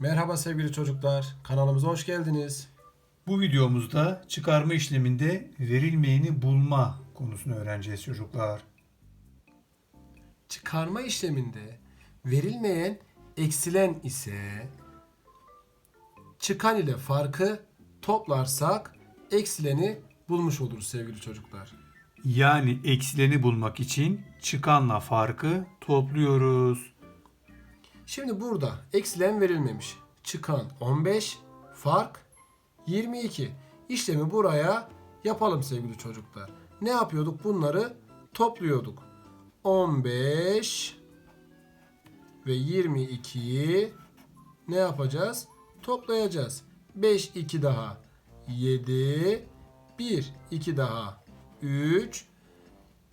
Merhaba sevgili çocuklar. Kanalımıza hoş geldiniz. Bu videomuzda çıkarma işleminde verilmeyeni bulma konusunu öğreneceğiz çocuklar. Çıkarma işleminde verilmeyen eksilen ise çıkan ile farkı toplarsak eksileni bulmuş oluruz sevgili çocuklar. Yani eksileni bulmak için çıkanla farkı topluyoruz. Şimdi burada eksilen verilmemiş. Çıkan 15, fark 22. İşlemi buraya yapalım sevgili çocuklar. Ne yapıyorduk? Bunları topluyorduk. 15 ve 22'yi ne yapacağız? Toplayacağız. 5 2 daha 7 1 2 daha 3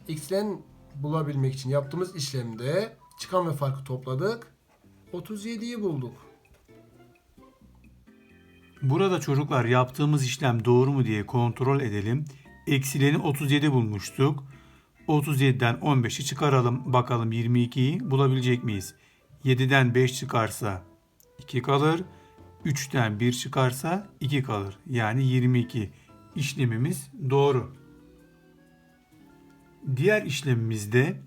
X'len bulabilmek için yaptığımız işlemde çıkan ve farkı topladık. 37'yi bulduk. Burada çocuklar yaptığımız işlem doğru mu diye kontrol edelim. Eksileni 37 bulmuştuk. 37'den 15'i çıkaralım. Bakalım 22'yi bulabilecek miyiz? 7'den 5 çıkarsa 2 kalır. 3'ten 1 çıkarsa 2 kalır. Yani 22. İşlemimiz doğru. Diğer işlemimizde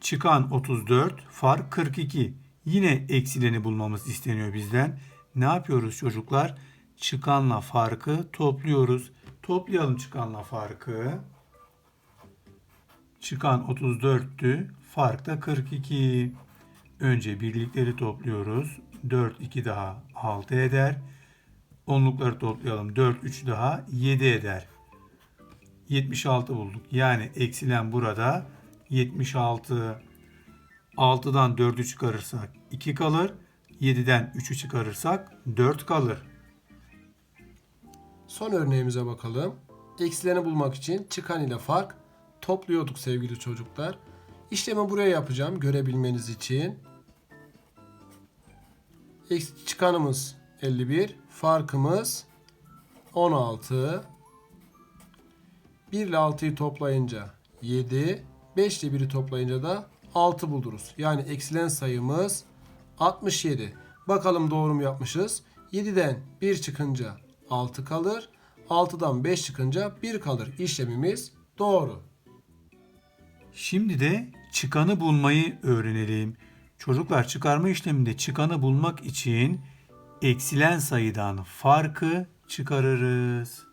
çıkan 34, fark 42. Yine eksileni bulmamız isteniyor bizden. Ne yapıyoruz çocuklar? Çıkanla farkı topluyoruz. Toplayalım çıkanla farkı. Çıkan 34'tü. Fark da 42. Önce birlikleri topluyoruz. 4 2 daha 6 eder. Onlukları toplayalım. 4 3 daha 7 eder. 76 bulduk. Yani eksilen burada 76. 6'dan 4'ü çıkarırsak 2 kalır. 7'den 3'ü çıkarırsak 4 kalır. Son örneğimize bakalım. Eksileni bulmak için çıkan ile fark topluyorduk sevgili çocuklar. İşlemi buraya yapacağım görebilmeniz için. Eks- Çıkanımız 51, farkımız 16. 1 ile 6'yı toplayınca 7, 5 ile 1'i toplayınca da 6 buluruz. Yani eksilen sayımız 67. Bakalım doğru mu yapmışız? 7'den 1 çıkınca 6 kalır. 6'dan 5 çıkınca 1 kalır. İşlemimiz doğru. Şimdi de çıkanı bulmayı öğrenelim. Çocuklar çıkarma işleminde çıkanı bulmak için eksilen sayıdan farkı çıkarırız.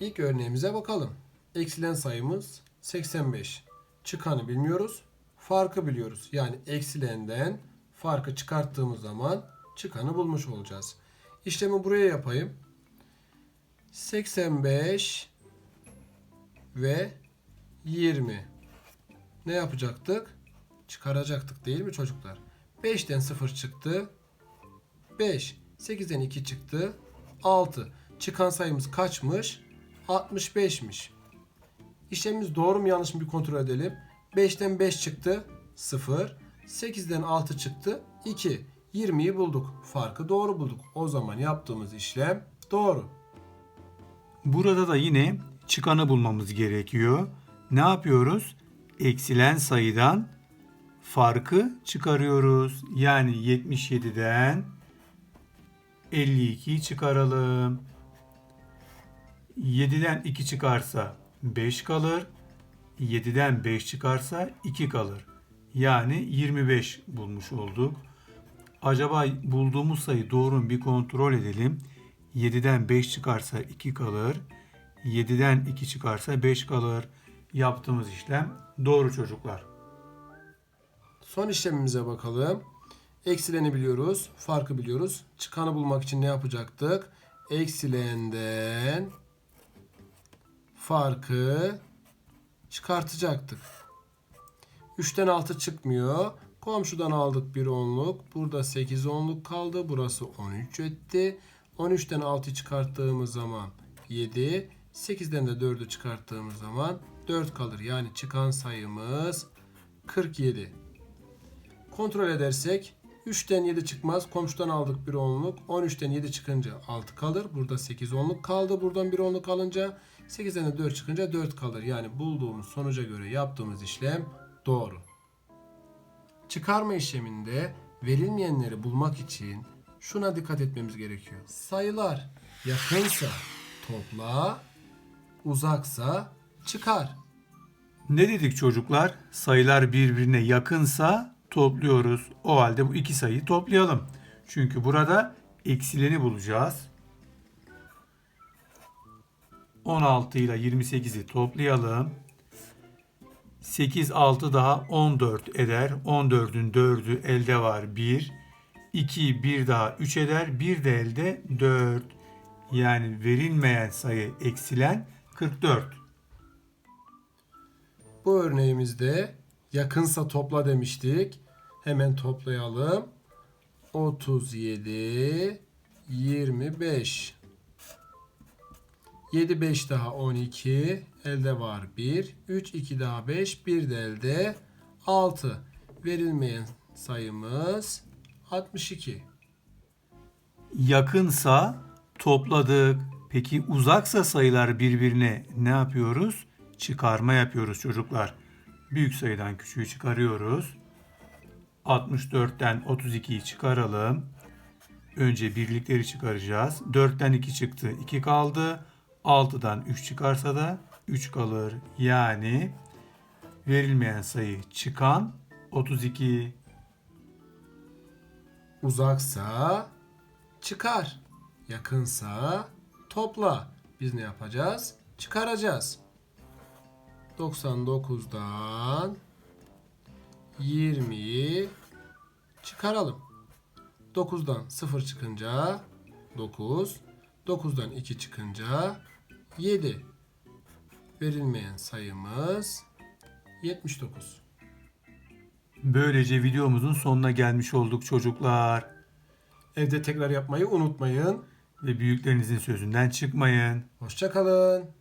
İlk örneğimize bakalım. Eksilen sayımız 85. Çıkanı bilmiyoruz. Farkı biliyoruz. Yani eksilenden farkı çıkarttığımız zaman çıkanı bulmuş olacağız. İşlemi buraya yapayım. 85 ve 20. Ne yapacaktık? Çıkaracaktık değil mi çocuklar? 5'ten 0 çıktı. 5. 8'den 2 çıktı. 6. Çıkan sayımız kaçmış? 65'miş. İşlemimiz doğru mu yanlış mı bir kontrol edelim. 5'ten 5 çıktı. 0. 8'den 6 çıktı. 2. 20'yi bulduk. Farkı doğru bulduk. O zaman yaptığımız işlem doğru. Burada da yine çıkanı bulmamız gerekiyor. Ne yapıyoruz? Eksilen sayıdan farkı çıkarıyoruz. Yani 77'den 52'yi çıkaralım. 7'den 2 çıkarsa 5 kalır. 7'den 5 çıkarsa 2 kalır. Yani 25 bulmuş olduk. Acaba bulduğumuz sayı doğru mu bir kontrol edelim. 7'den 5 çıkarsa 2 kalır. 7'den 2 çıkarsa 5 kalır. Yaptığımız işlem doğru çocuklar. Son işlemimize bakalım. Eksileni biliyoruz. Farkı biliyoruz. Çıkanı bulmak için ne yapacaktık? Eksilenden farkı çıkartacaktık. 3'ten 6 çıkmıyor. Komşudan aldık bir onluk. Burada 8 onluk kaldı. Burası 13 etti. 13'ten 6'yı çıkarttığımız zaman 7. 8'den de 4'ü çıkarttığımız zaman 4 kalır. Yani çıkan sayımız 47. Kontrol edersek 3'ten 7 çıkmaz. Komşudan aldık bir onluk. 13'ten 7 çıkınca 6 kalır. Burada 8 onluk kaldı. Buradan bir onluk alınca 8'den de 4 çıkınca 4 kalır. Yani bulduğumuz sonuca göre yaptığımız işlem doğru. Çıkarma işleminde verilmeyenleri bulmak için şuna dikkat etmemiz gerekiyor. Sayılar yakınsa topla, uzaksa çıkar. Ne dedik çocuklar? Sayılar birbirine yakınsa topluyoruz. O halde bu iki sayıyı toplayalım. Çünkü burada eksileni bulacağız. 16 ile 28'i toplayalım. 8 6 daha 14 eder. 14'ün 4'ü elde var 1. 2 1 daha 3 eder. 1 de elde 4. Yani verilmeyen sayı eksilen 44. Bu örneğimizde yakınsa topla demiştik. Hemen toplayalım. 37 25 7 5 daha 12 elde var 1 3 2 daha 5 1 de elde 6 verilmeyen sayımız 62 yakınsa topladık. Peki uzaksa sayılar birbirine ne yapıyoruz? Çıkarma yapıyoruz çocuklar. Büyük sayıdan küçüğü çıkarıyoruz. 64'ten 32'yi çıkaralım. Önce birlikleri çıkaracağız. 4'ten 2 çıktı. 2 kaldı. 6'dan 3 çıkarsa da 3 kalır. Yani verilmeyen sayı çıkan 32. Uzaksa çıkar. Yakınsa topla. Biz ne yapacağız? Çıkaracağız. 99'dan 20'yi çıkaralım. 9'dan 0 çıkınca 9. 9'dan 2 çıkınca 7. Verilmeyen sayımız 79. Böylece videomuzun sonuna gelmiş olduk çocuklar. Evde tekrar yapmayı unutmayın. Ve büyüklerinizin sözünden çıkmayın. Hoşçakalın.